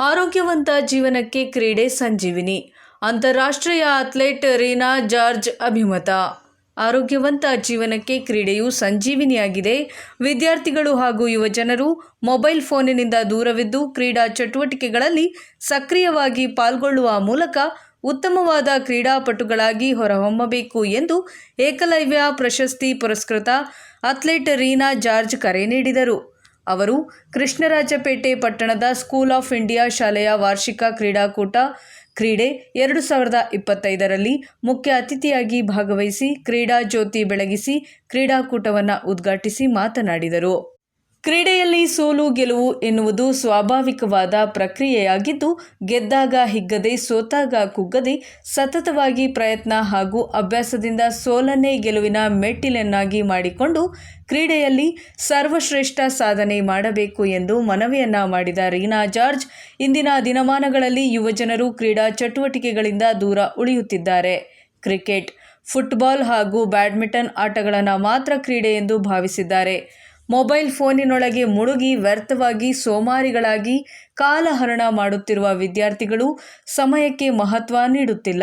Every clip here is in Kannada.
ಆರೋಗ್ಯವಂತ ಜೀವನಕ್ಕೆ ಕ್ರೀಡೆ ಸಂಜೀವಿನಿ. ಅಂತಾರಾಷ್ಟ್ರೀಯ ಅಥ್ಲೆಟ್ ರೀನಾ ಜಾರ್ಜ್ ಅಭಿಮತ. ಆರೋಗ್ಯವಂತ ಜೀವನಕ್ಕೆ ಕ್ರೀಡೆಯು ಸಂಜೀವಿನಿಯಾಗಿದೆ. ವಿದ್ಯಾರ್ಥಿಗಳು ಹಾಗೂ ಯುವಜನರು ಮೊಬೈಲ್ ಫೋನಿನಿಂದ ದೂರವಿದ್ದು ಕ್ರೀಡಾ ಚಟುವಟಿಕೆಗಳಲ್ಲಿ ಸಕ್ರಿಯವಾಗಿ ಪಾಲ್ಗೊಳ್ಳುವ ಮೂಲಕ ಉತ್ತಮವಾದ ಕ್ರೀಡಾಪಟುಗಳಾಗಿ ಹೊರಹೊಮ್ಮಬೇಕು ಎಂದು ಏಕಲವ್ಯ ಪ್ರಶಸ್ತಿ ಪುರಸ್ಕೃತ ಅಥ್ಲೆಟ್ ರೀನಾ ಜಾರ್ಜ್ ಕರೆ ನೀಡಿದರು. ಅವರು ಕೃಷ್ಣರಾಜಪೇಟೆ ಪಟ್ಟಣದ ಸ್ಕೂಲ್ ಆಫ್ ಇಂಡಿಯಾ ಶಾಲೆಯ ವಾರ್ಷಿಕ ಕ್ರೀಡಾಕೂಟ ಕ್ರೀಡೆ ಎರಡು ಸಾವಿರದ ಇಪ್ಪತ್ತೈದರಲ್ಲಿ ಮುಖ್ಯ ಅತಿಥಿಯಾಗಿ ಭಾಗವಹಿಸಿ ಕ್ರೀಡಾ ಜ್ಯೋತಿ ಬೆಳಗಿಸಿ ಕ್ರೀಡಾಕೂಟವನ್ನು ಉದ್ಘಾಟಿಸಿ ಮಾತನಾಡಿದರು. ಕ್ರೀಡೆಯಲ್ಲಿ ಸೋಲು ಗೆಲುವು ಎನ್ನುವುದು ಸ್ವಾಭಾವಿಕವಾದ ಪ್ರಕ್ರಿಯೆಯಾಗಿದ್ದು, ಗೆದ್ದಾಗ ಹಿಗ್ಗದೆ, ಸೋತಾಗ ಕುಗ್ಗದೆ, ಸತತವಾಗಿ ಪ್ರಯತ್ನ ಹಾಗೂ ಅಭ್ಯಾಸದಿಂದ ಸೋಲನ್ನೇ ಗೆಲುವಿನ ಮೆಟ್ಟಿಲನ್ನಾಗಿ ಮಾಡಿಕೊಂಡು ಕ್ರೀಡೆಯಲ್ಲಿ ಸರ್ವಶ್ರೇಷ್ಠ ಸಾಧನೆ ಮಾಡಬೇಕು ಎಂದು ಮನವಿಯನ್ನ ಮಾಡಿದ ರೀನಾ ಜಾರ್ಜ್, ಇಂದಿನ ದಿನಮಾನಗಳಲ್ಲಿ ಯುವಜನರು ಕ್ರೀಡಾ ಚಟುವಟಿಕೆಗಳಿಂದ ದೂರ ಉಳಿಯುತ್ತಿದ್ದಾರೆ. ಕ್ರಿಕೆಟ್, ಫುಟ್ಬಾಲ್ ಹಾಗೂ ಬ್ಯಾಡ್ಮಿಂಟನ್ ಆಟಗಳನ್ನು ಮಾತ್ರ ಕ್ರೀಡೆ ಎಂದು ಭಾವಿಸಿದ್ದಾರೆ. ಮೊಬೈಲ್ ಫೋನಿನೊಳಗೆ ಮುಳುಗಿ ವ್ಯರ್ಥವಾಗಿ ಸೋಮಾರಿಗಳಾಗಿ ಕಾಲಹರಣ ಮಾಡುತ್ತಿರುವ ವಿದ್ಯಾರ್ಥಿಗಳು ಸಮಯಕ್ಕೆ ಮಹತ್ವ ನೀಡುತ್ತಿಲ್ಲ.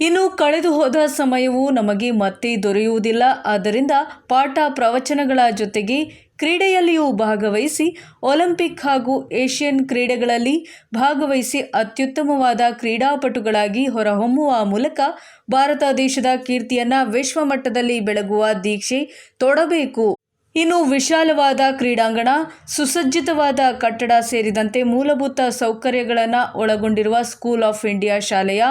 ಇನ್ನು ಕಳೆದು ಹೋದ ಸಮಯವು ನಮಗೆ ಮತ್ತೆ ದೊರೆಯುವುದಿಲ್ಲ. ಆದ್ದರಿಂದ ಪಾಠ ಪ್ರವಚನಗಳ ಜೊತೆಗೆ ಕ್ರೀಡೆಯಲ್ಲಿಯೂ ಭಾಗವಹಿಸಿ ಒಲಿಂಪಿಕ್ ಹಾಗೂ ಏಷ್ಯನ್ ಕ್ರೀಡೆಗಳಲ್ಲಿ ಭಾಗವಹಿಸಿ ಅತ್ಯುತ್ತಮವಾದ ಕ್ರೀಡಾಪಟುಗಳಾಗಿ ಹೊರಹೊಮ್ಮುವ ಮೂಲಕ ಭಾರತ ದೇಶದ ಕೀರ್ತಿಯನ್ನು ವಿಶ್ವಮಟ್ಟದಲ್ಲಿ ಬೆಳಗುವ ದೀಕ್ಷೆ ತೊಡಬೇಕು. ಇನ್ನು ವಿಶಾಲವಾದ ಕ್ರೀಡಾಂಗಣ ಸುಸಜ್ಜಿತವಾದ ಕಟ್ಟಡ ಸೇರಿದಂತೆ ಮೂಲಭೂತ ಸೌಕರ್ಯಗಳನ್ನು ಒಳಗೊಂಡಿರುವ ಸ್ಕೂಲ್ ಆಫ್ ಇಂಡಿಯಾ ಶಾಲೆಯ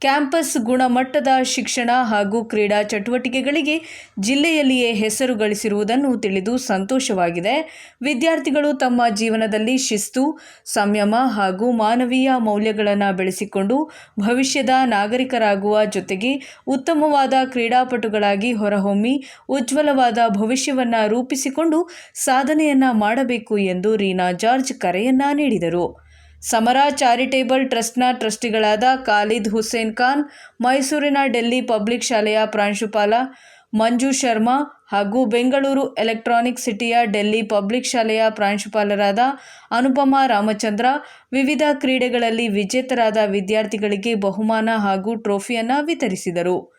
ಕ್ಯಾಂಪಸ್ ಗುಣಮಟ್ಟದ ಶಿಕ್ಷಣ ಹಾಗೂ ಕ್ರೀಡಾ ಚಟುವಟಿಕೆಗಳಿಗೆ ಜಿಲ್ಲೆಯಲ್ಲಿಯೇ ಹೆಸರು ಗಳಿಸಿರುವುದನ್ನು ತಿಳಿದು ಸಂತೋಷವಾಗಿದೆ. ವಿದ್ಯಾರ್ಥಿಗಳು ತಮ್ಮ ಜೀವನದಲ್ಲಿ ಶಿಸ್ತು, ಸಂಯಮ ಹಾಗೂ ಮಾನವೀಯ ಮೌಲ್ಯಗಳನ್ನು ಬೆಳೆಸಿಕೊಂಡು ಭವಿಷ್ಯದ ನಾಗರಿಕರಾಗುವ ಜೊತೆಗೆ ಉತ್ತಮವಾದ ಕ್ರೀಡಾಪಟುಗಳಾಗಿ ಹೊರಹೊಮ್ಮಿ ಉಜ್ವಲವಾದ ಭವಿಷ್ಯವನ್ನು ರೂಪಿಸಿಕೊಂಡು ಸಾಧನೆಯನ್ನ ಮಾಡಬೇಕು ಎಂದು ರೀನಾ ಜಾರ್ಜ್ ಕರೆಯನ್ನ ನೀಡಿದರು. ಸಮರ ಚಾರಿಟೇಬಲ್ ಟ್ರಸ್ಟ್ನ ಟ್ರಸ್ಟಿಗಳಾದ ಖಾಲಿದ್ ಹುಸೇನ್ ಖಾನ್, ಮೈಸೂರಿನ ಡೆಲ್ಲಿ ಪಬ್ಲಿಕ್ ಶಾಲೆಯ ಪ್ರಾಂಶುಪಾಲ ಮಂಜು ಶರ್ಮಾ ಹಾಗೂ ಬೆಂಗಳೂರು ಎಲೆಕ್ಟ್ರಾನಿಕ್ ಸಿಟಿಯ ಡೆಲ್ಲಿ ಪಬ್ಲಿಕ್ ಶಾಲೆಯ ಪ್ರಾಂಶುಪಾಲರಾದ ಅನುಪಮಾ ರಾಮಚಂದ್ರ, ವಿವಿಧ ಕ್ರೀಡೆಗಳಲ್ಲಿ ವಿಜೇತರಾದ ವಿದ್ಯಾರ್ಥಿಗಳಿಗೆ ಬಹುಮಾನ ಹಾಗೂ ಟ್ರೋಫಿಯನ್ನು ವಿತರಿಸಿದರು.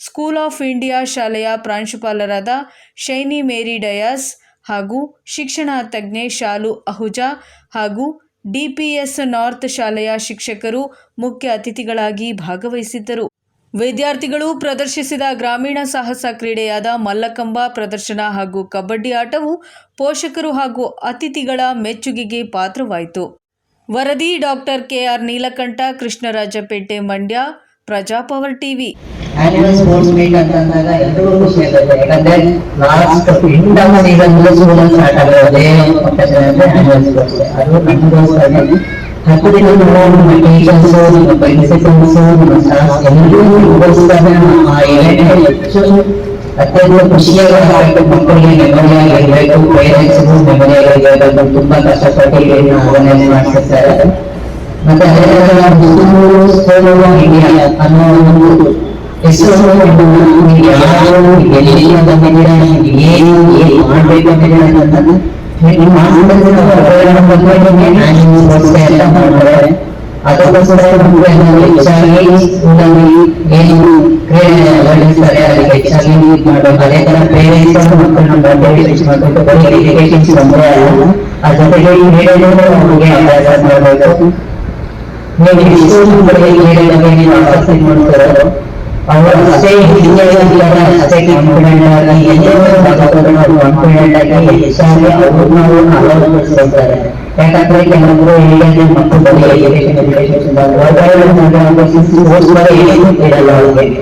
ಸ್ಕೂಲ್ ಆಫ್ ಇಂಡಿಯಾ ಶಾಲೆಯ ಪ್ರಾಂಶುಪಾಲರಾದ ಶೈನಿ ಮೇರಿ ಡಯಾಸ್ ಹಾಗೂ ಶಿಕ್ಷಣ ತಜ್ಞೆ ಶಾಲು ಅಹುಜಾ ಹಾಗೂ ಡಿಪಿಎಸ್ ನಾರ್ತ್ ಶಾಲೆಯ ಶಿಕ್ಷಕರು ಮುಖ್ಯ ಅತಿಥಿಗಳಾಗಿ ಭಾಗವಹಿಸಿದ್ದರು. ವಿದ್ಯಾರ್ಥಿಗಳು ಪ್ರದರ್ಶಿಸಿದ ಗ್ರಾಮೀಣ ಸಾಹಸ ಕ್ರೀಡೆಯಾದ ಮಲ್ಲಕಂಬ ಪ್ರದರ್ಶನ ಹಾಗೂ ಕಬಡ್ಡಿ ಆಟವು ಪೋಷಕರು ಹಾಗೂ ಅತಿಥಿಗಳ ಮೆಚ್ಚುಗೆಗೆ ಪಾತ್ರವಾಯಿತು. ವರದಿ doctor K R Neelakantha, Krishnarajapete Mandya Praja power TV annual sports meet ಅಂತ ಅಂದಾಗ ಎಲ್ರಿಗೂ ಖುಷಿ ಆಗುತ್ತೆ ಯಾಕಂದ್ರೆ last end of season school start ಆಗೋದೇ ಒಕ್ಕೇಶನ್ ಅಂದ್ರೆ ಆನ್ಯುವಲ್ ಸ್ಪೋರ್ಟ್ಸ್ ಅದು ನಮಗೋಸ್ಕರ ಹತ್ತು ದಿನ ನಾವು ನಮ್ಮ ಟೀಚರ್ಸ್ ನಮ್ಮ ಪ್ರಿನ್ಸಿಪಲ್ಸ್ ನಮ್ಮ ಸ್ಟಾಫ್ ಎಲ್ಲರಿಗೂ ನಿಮಗೋಸ್ಕರ ಆ event ಹೆಚ್ಚು ಅತ್ಯಂತ ಖುಷಿಯಾಗಿ ಆಗಬೇಕು ಮಕ್ಕಳಿಗೆ ಮೆಮೊರಿಯಾಗಿ ಇರಬೇಕು ಪೇರೆಂಟ್ಸ್ಗೂ ಮೆಮೊರಿಯಾಗಿ ಇರಬೇಕು ತುಂಬಾ ಕಷ್ಟಪಟ್ಟು ಇದನ್ನ ಆರ್ಗನೈಸ್ ಮಾಡ್ತಿರ್ತಾರೆ ಮತ್ತೆ ಅದೇ ತರ ಮುಸ್ಲಿಮರು ಸ್ಕೂಲ್ ಇಂಡಿಯಾ ಅನ್ನೋ ಒಂದು ಹೆಸರು ಯಾರು ಎಲ್ಲಿಂದ ಬಂದಿದ್ದೀರಾ ಏನು ಏನ್ ಮಾಡ್ಬೇಕು ಅಂತಿದ್ದೀರಾ ಅನ್ನೋದನ್ನ ನಿಮ್ಮ ಆಸಕ್ತಿನ ಹೊರಗಡೆ ಬಂದ್ಮೇಲೆ ನಾನು ಸ್ಪೋರ್ಟ್ಸ್ ಎಲ್ಲ ಮಾಡ್ತಾರೆ ಅದಕ್ಕೋಸ್ಕರ ನಮ್ಗೆ ನಾವು ಹೆಚ್ಚಾಗಿ ಸ್ಕೂಲಲ್ಲಿ ಏನು ಕ್ರೀಡೆ ಒಳ್ಳಿಸ್ತಾರೆ ಅದಕ್ಕೆ ಹೆಚ್ಚಾಗಿ ಇದು ಮಾಡ್ಬೇಕು ಅದೇ ತರ ಪೇರೆಂಟ್ಸ್ ಮಕ್ಕಳನ್ನ ಮೋಟಿವೇಟ್ ಮಾಡ್ಬೇಕು ಬರೀ ಎಜುಕೇಶನ್ ಬಂದ್ರೆ ಅಲ್ಲ ಆ ಜೊತೆಗೆ ಕ್ರೀಡೆಗಳು ಅವ್ರಿಗೆ ಅಭ್ಯಾಸ ಮಾಡಬೇಕು ನೀವು ಎಷ್ಟು ಮಕ್ಕಳಿಗೆ ಕ್ರೀಡೆ ಬಗ್ಗೆ ನೀವು ಆಸಕ್ತಿ ಮಾಡ್ತಾರೋ ಅವರು ಅಷ್ಟೇ ಹಿಂದಿದ್ದಾರೆ ಅಷ್ಟೇ ಕಾನ್ಫಿಡೆಂಟ್ ಆಗಿ ಎಲ್ಲೋ ಭಾಗವನ್ನು ಕಾನ್ಫಿಡೆಂಟ್ ಆಗಿ ಹೆಚ್ಚಾಗಿ ಅವ್ರನ್ನ ಅವ್ರನ್ನ ಅಳವಡಿಸ್ಕೊಳ್ತಾರೆ ಯಾಕಂದ್ರೆ ಕೆಲವೊಬ್ರು ಹೇಳಿದ್ರೆ ಮಕ್ಕಳು ಬರೀ ಎಜುಕೇಶನ್ ಎಜುಕೇಶನ್ ಸ್ಪೋರ್ಟ್ಸ್ ಬಗ್ಗೆ ಏನು ಇರಲ್ಲ ಅವ್ರಿಗೆ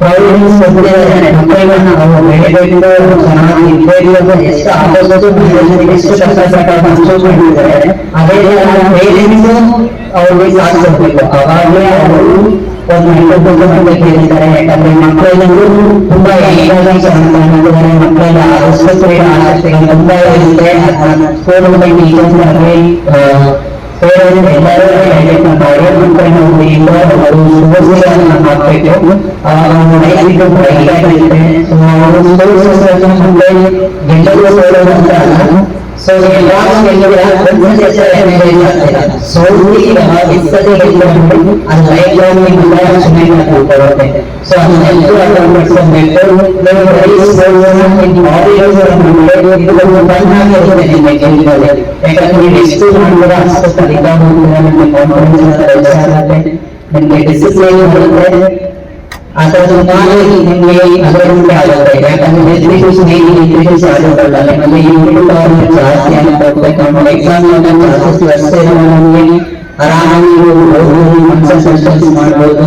ಮಾಡಬೇಕು ಸ್ಕೂಲ್ ಕಡೆಗೆಲ್ಲ ಈಗ ನೋಡಿದ್ರೆ ಮಕ್ಕಳು ಫಸ್ಟ್ ವೆಲ್ಕಮ್ ಡ್ಯಾನ್ಸ್ ಮಾಡೋದು ಎಷ್ಟು ಉದ್ಯೋಗವಾಗಿ ಕಾಣಿಸ್ತಾ ಇದ್ರು ಮಾಡ್ತಾ ಇದ್ದಾರೆ ಅದಕ್ಕೆ ನನ್ನ ಮುಂದೆ ಚಿಕ್ಕ ಚಿಕ್ಕ ಮಕ್ಕಳು ಎಷ್ಟು ಕಿಲೋಮೀಟರ್ ಕಾಣ್ತಾ ಇದ್ದಾರೆ ಅವಾಗ ನಾವು ನಮ್ಮ ಸ್ಕೂಲ್ ಡೇಸ್ ಎಲ್ಲ ನೆನಪಾಗುತ್ತೆ ನನಗೆ ಹಂಗಾಗಿ ಸ್ಕೂಲ್ನಲ್ಲಿ ಎಷ್ಟು ಪ್ರಾವಿಡೆನ್ಸ್ ಕೊಟ್ಟಿದ್ದಾರೆ ಮಕ್ಕಳನ್ನ ನಾವು ಬೆಳೆಬೇಕು ಚೆನ್ನಾಗಿ ಇರಬೇಕು ಅಂತ ಎಷ್ಟು ಆದಷ್ಟು ಎಷ್ಟು ಕಷ್ಟಪಟ್ಟು ಅನ್ಸೋಸ್ ಮಾಡಿದ್ದಾರೆ ಅದೇ ತರ ಪೇರೆಂಟ್ಸ್ ಅವ್ರಿಗೆ ಸಾಥ್ ಕೊಡ್ಬೇಕು ಅವಾಗಲೇ ಅವರು ಒಂದು ಮೆಟ್ರೋಬೇಕು ಅಂತ So the Vivaga Nilura wouldn't necessarily have So only the Hadisaji Hilary and lifelong Nilura Sumina Kuparote. So i am going to have a mentor who very slow in the audience of Nilura because the one hand is in the Nilura. Because we discuss Nilura as the Nilura and the conference and the Nilura. And the discipline of Nilura ನಿಮಗೆ ಕಾನ್ಫಿಡೆನ್ಸ್ ಆಗುತ್ತೆ ನಿಮಗೆ ಡಿಸಿಪ್ಲಿನ್ ಬರುತ್ತೆ ಅದರ ಸುಮಾರು ನಿಮಗೆ ಅದರಿಂದ ಆಗುತ್ತೆ ಯಾಕಂದ್ರೆ ಎಜುಕೇಶನ್ ಹೇಗೆ ಎಜುಕೇಶನ್ ಆಗೋದಲ್ಲ ನಿಮಗೆ ಯೂಟ್ಯೂಬ್ ಅವರು ಜಾಸ್ತಿ ಅಂತ ಹೋಗ್ಬೇಕು ಎಕ್ಸಾಮ್ ಕ್ಲಾಸಸ್ ವ್ಯವಸ್ಥೆ ನಮಗೆ ಆರಾಮಾಗಿ